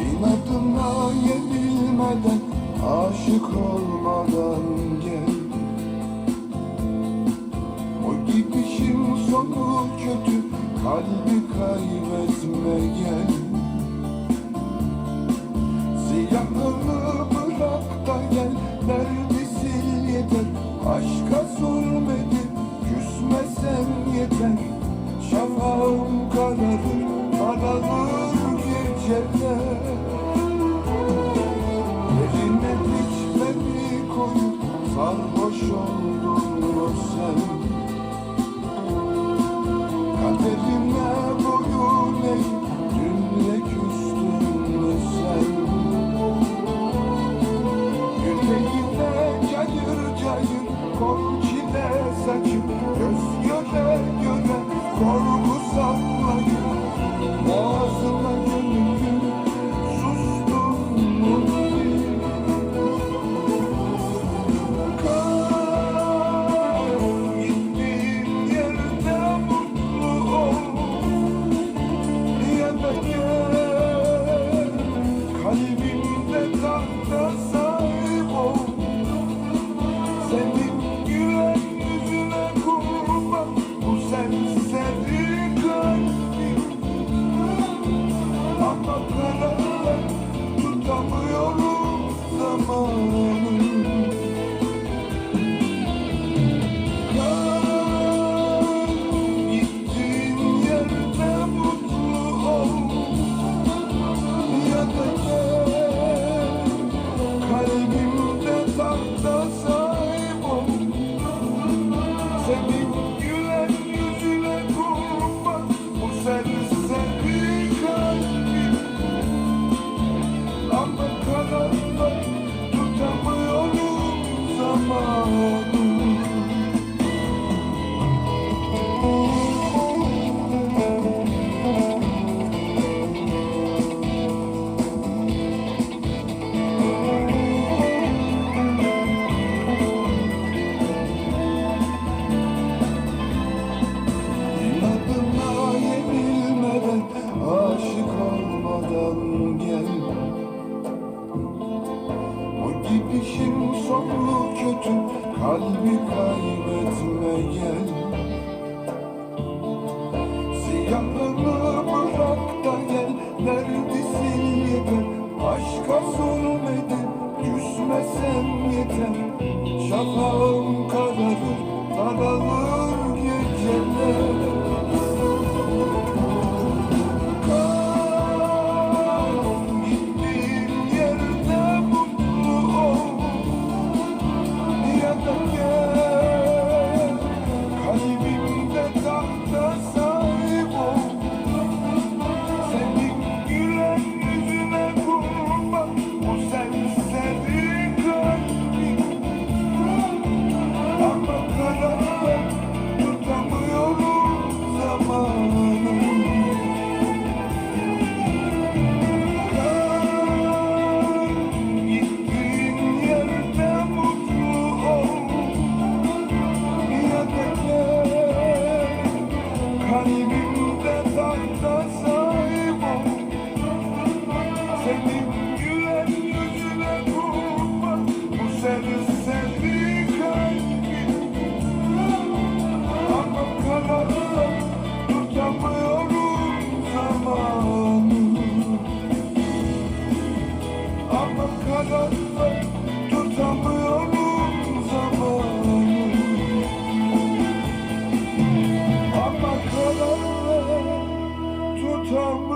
İnadımayı bilmeden Aşık olmadan gel. O gidişin sonu kötü Kalbi kaybetme gel. Ziyanını bırak da gel Derdi sil yeter? Aşka zulmedip Küsmesen yeter. Şafağım kararır Kararır şeker Yerine dikleri koyup sarhoş oldun sen. Kaderime boyun eğip dünle küstün sen. Yüreğime cayır cayır korkunç Gidişin sonu kötü Kalbi kaybetme gel 光